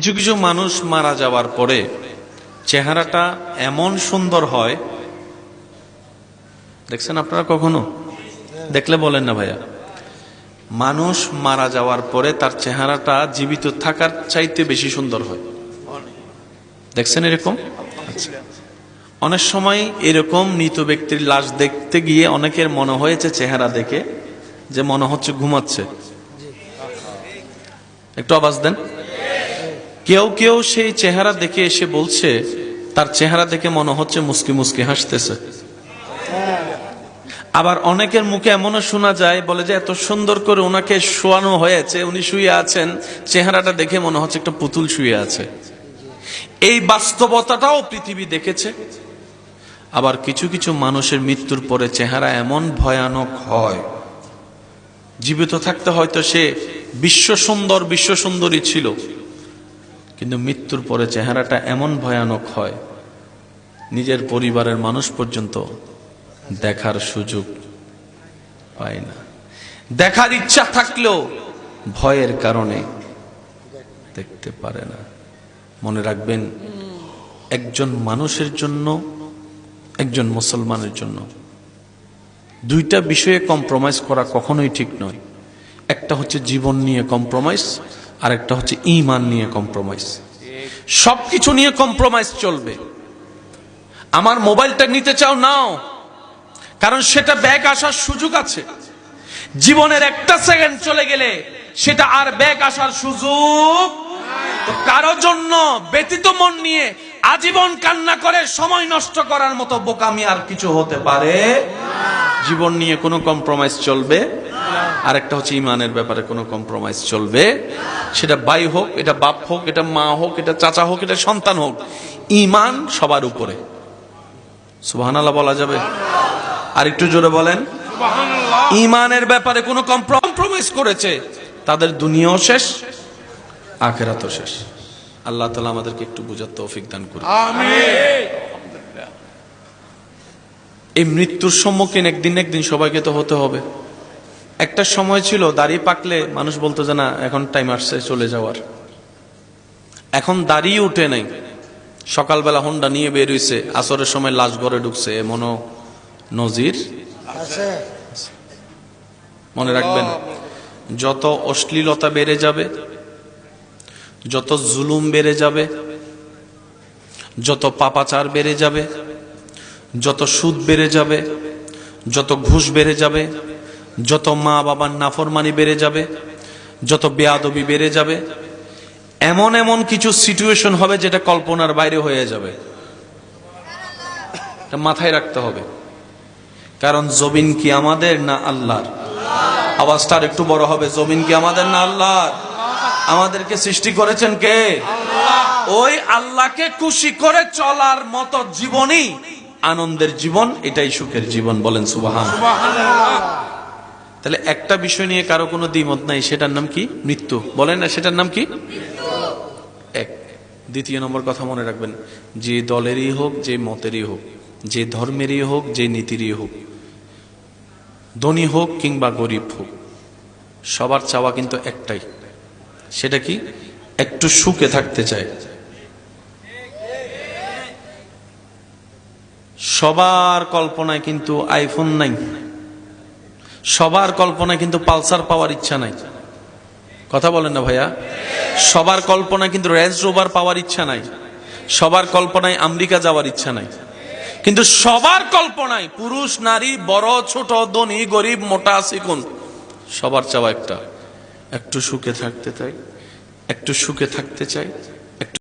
কিছু কিছু মানুষ মারা যাওয়ার পরে চেহারাটা এমন সুন্দর হয়, দেখছেন আপনারা কখনো? দেখলে বলেন না ভাইয়া। মানুষ মারা যাওয়ার পরে তার চেহারাটা জীবিত থাকার চাইতে বেশি সুন্দর হয়। দেখছেন এরকম? আচ্ছা। অনেক সময় এরকম মৃত ব্যক্তির লাশ দেখতে গিয়ে অনেকের মনে হয়েছে চেহারা দেখে, যে মনে হচ্ছে ঘুমাচ্ছে। একটু আওয়াজ দেন। কেউ কেউ সেই চেহারা দেখে এসে বলছে, তার চেহারা দেখে মনে হচ্ছে মুসকি মুসকি হাসতেছে। আবার অনেকের মুখে এমনও শোনা যায়, বলে যে এত সুন্দর করে ওনাকে শোয়ানো হয়েছে, উনি শুয়ে আছেন, চেহারাটা দেখে মনে হচ্ছে একটা পুতুল শুয়ে আছে। এই বাস্তবতাটাও পৃথিবী দেখেছে। আবার কিছু কিছু মানুষের মৃত্যুর পরে চেহারা এমন ভয়ানক হয়। জীবিত থাকতে হয়তো সে বিশ্ব সুন্দর, বিশ্ব সুন্দরী ছিল। কিন্তু মৃত্যুর পরে চেহারাটা এমন ভয়ানক হয়, নিজের পরিবারের মানুষ পর্যন্ত দেখার সুযোগ পায় না। দেখার ইচ্ছা থাকলেও ভয়ের কারণে দেখতে পারে না। মনে রাখবেন, একজন মানুষের জন্য, একজন মুসলমানের জন্য দুইটা বিষয়ে কম্প্রোমাইজ করা কখনোই ঠিক নয়। একটা হচ্ছে জীবন নিয়ে কম্প্রোমাইজ আর একটা হচ্ছে ইমান নিয়ে কম্প্রোমাইজ সবকিছু নিয়ে কম্প্রোমাইজ চলবে। আমার মোবাইলটা নিতে চাও, নাও। কারণ সেটা ব্যাগ আসার সুযোগ আছে। জীবনের একটা সেকেন্ড চলে গেলে সেটা আর ব্যাগ আসার সুযোগ তো কারও জন্য ব্যতীত মন নিয়ে আজীবন কান্না করে সময় নষ্ট করার মতো বোকামি আর কিছু হতে পারে জীবন নিয়ে কোনো কম্প্রোমাইজ চলবে? আর একটা হচ্ছে ইমানের ব্যাপারে কোনো কম্প্রোমাইজ চলবে। সেটা ভাই হোক এটা বাপ হোক এটা মা হোক এটা চাচা হোক এটা সন্তান হোক ইমান সবার উপরে। সুবহানাল্লাহ বলা যাবে? আর একটু জোরে বলেন। ইমানের ব্যাপারে কোনো কম্প্রোমাইজ করেছে তাদের দুনিয়াও শেষ আখেরাতও শেষ। আল্লাহ তালা আমাদেরকে একটু বুঝার তৌফিক দান করুন। এই মৃত্যুর সম্মুখীন একদিন একদিন সবাইকে তো হতে হবে। একটা সময় ছিল দাড়ি পাকলে মানুষ বলতো যে না এখন টাইম আসছে চলে যাওয়ার। এখন দাঁড়িয়ে উঠে নাই। সকালবেলা হন্ডা নিয়ে বের হইছে আসরের সময় লাশ ঘরে ঢুকছে এমনও নজির মনে রাখবেন যত অশ্লীলতা বেড়ে যাবে যত জুলুম বেড়ে যাবে যত পাপাচার বেড়ে যাবে যত সুদ বেড়ে যাবে যত ঘুষ বেড়ে যাবে যত মা বাবার নাফরমানি বেড়ে যাবে, যত বেয়াদবি বেড়ে যাবে, এমন এমন কিছু সিচুয়েশন হবে যেটা কল্পনার বাইরে হয়ে যাবে। মাথায় রাখতে হবে। কারণ জমিন কি আমাদের না আল্লাহর? আওয়াজটা একটু বড় হবে, জমিন কি আমাদের না আল্লাহর? আমাদেরকে সৃষ্টি করেছেন কে? ওই আল্লাহকে খুশি করে চলার মতো জীবনই আনন্দের জীবন, এটাই সুখের জীবন বলেন সুবাহান। তাহলে একটা বিষয় নিয়ে কারও কোনো দ্বিমত নাই, সেটার নাম কি? মৃত্যু। বলেন না, সেটার নাম কি? এক। দ্বিতীয় নম্বর কথা মনে রাখবেন, যে দলেরই হোক, যে মতেরই হোক, যে ধর্মেরই হোক, যে নীতিরই হোক, ধনী হোক কিংবা গরিব হোক, সবার চাওয়া কিন্তু একটাই, সেটা কি? একটু সুখে থাকতে চায়। সবার কল্পনায় কিন্তু আইফোন নাই। সবার কল্পনায় কিন্তু পালসার পাওয়ার ইচ্ছা নাই। কথা বলেন না ভাইয়া? সবার কল্পনায় কিন্তু রেঞ্জ রোভার পাওয়ার ইচ্ছা নাই। সবার কল্পনায় আমেরিকা যাওয়ার ইচ্ছা নাই। কিন্তু সবার কল্পনায় পুরুষ, নারী, বড়, ছোট, ধনী, গরিব, মোটা চিকুন সবার চাওয়া একটা। একটু সুখে থাকতে চাই, একটু সুখে থাকতে চাই